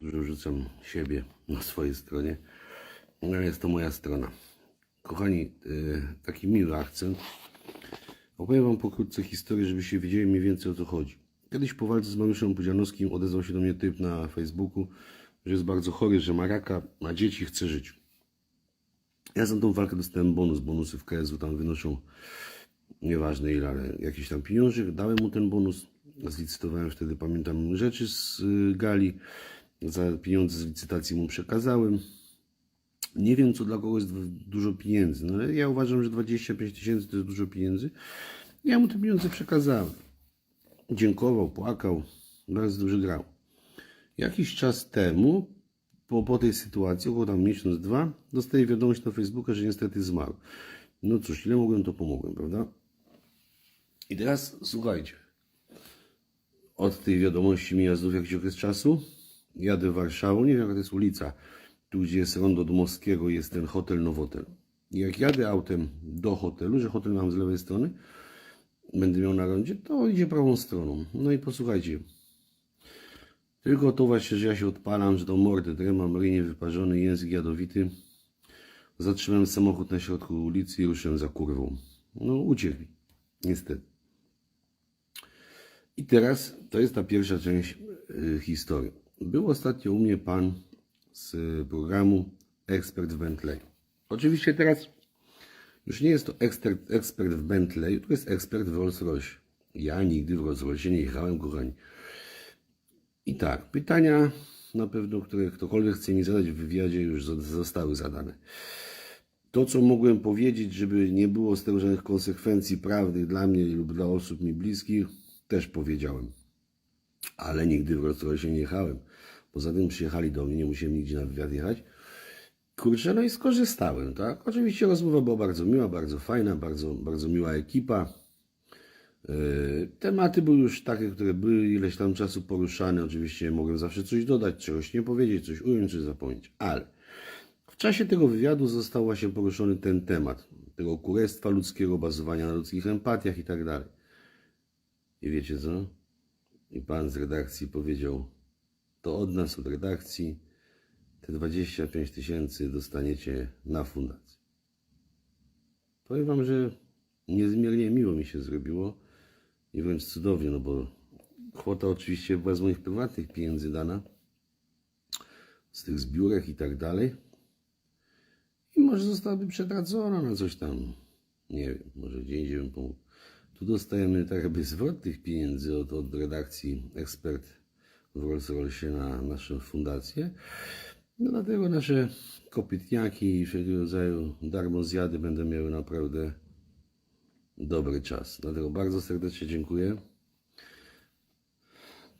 że wrzucam siebie na swojej stronie. No jest to moja strona. Kochani, y, taki miły akcent. Opowiem Wam pokrótce historię, żebyście wiedzieli mniej więcej o co chodzi. Kiedyś po walce z Mariuszem Pudzianowskim odezwał się do mnie typ na Facebooku, że jest bardzo chory, że ma raka, ma dzieci, chce żyć. Ja za tą walkę dostałem bonus. Bonusy w KSU tam wynoszą nieważne ile, ale jakiś tam pieniążek. Dałem mu ten bonus. Zlicytowałem wtedy, pamiętam, rzeczy z y, gali. Za pieniądze z licytacji mu przekazałem. Nie wiem, co dla kogoś jest dużo pieniędzy, no ale ja uważam, że 25 tysięcy to jest dużo pieniędzy. Ja mu te pieniądze przekazałem. Dziękował, płakał, bardzo dobrze grał. Jakiś czas temu, po, po tej sytuacji, około tam miesiąc, dwa, dostaję wiadomość na Facebooka, że niestety zmarł. No cóż, ile mogłem, to pomogłem, prawda? I teraz słuchajcie. Od tej wiadomości mija znów jakiś okres czasu. Jadę Warszawą, nie wiem jaka to jest ulica. Tu, gdzie jest rondo Dmowskiego, jest ten hotel Nowotel. I jak jadę autem do hotelu, że hotel mam z lewej strony, będę miał na rondzie, to idzie prawą stroną. No i posłuchajcie. Tylko to właśnie, że ja się odpalam, że to mordę drema, rynie wyparzony, język jadowity. Zatrzymałem samochód na środku ulicy i ruszyłem za kurwą. No uciekł. Niestety. I teraz to jest ta pierwsza część y, historii. Był ostatnio u mnie pan z programu Ekspert w Bentley. Oczywiście teraz już nie jest to ekspert, ekspert w Bentley, to jest ekspert w Rolls Royce. Ja nigdy w Rolls Royce nie jechałem, kochani. I tak, pytania na pewno, które ktokolwiek chce mi zadać w wywiadzie, już zo- zostały zadane. To, co mogłem powiedzieć, żeby nie było z tego żadnych konsekwencji prawnych dla mnie lub dla osób mi bliskich, też powiedziałem. Ale nigdy w Rolls Royce nie jechałem. Poza tym przyjechali do mnie, nie musiałem nigdzie na wywiad jechać. Kurczę, no i skorzystałem, tak? Oczywiście rozmowa była bardzo miła, bardzo fajna, bardzo, bardzo miła ekipa. Yy, Tematy były już takie, które były ileś tam czasu poruszane. Oczywiście mogłem zawsze coś dodać, czegoś nie powiedzieć, coś ująć, coś zapomnieć. Ale w czasie tego wywiadu został właśnie poruszony ten temat. Tego kurestwa ludzkiego, bazowania na ludzkich empatiach i tak dalej. I wiecie co? I pan z redakcji powiedział, to od nas, od redakcji, te 25 tysięcy dostaniecie na fundację. Powiem wam, że niezmiernie miło mi się zrobiło i wręcz cudownie, no bo kwota oczywiście była z moich prywatnych pieniędzy dana, z tych zbiórek i tak dalej. I może zostałaby przetracona na coś tam, nie wiem, może gdzie indziej bym pomógł. Tu dostajemy tak jakby zwrot tych pieniędzy od, od redakcji ekspert w Rolls Royce na naszą fundację. No dlatego nasze kopytniaki i wszelkiego rodzaju darmozjady będą miały naprawdę dobry czas. Dlatego bardzo serdecznie dziękuję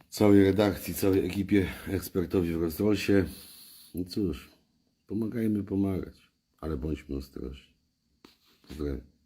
całej redakcji, całej ekipie ekspertowi w Rolls-Royce. No cóż, pomagajmy pomagać, ale bądźmy ostrożni. Pozdrawiam.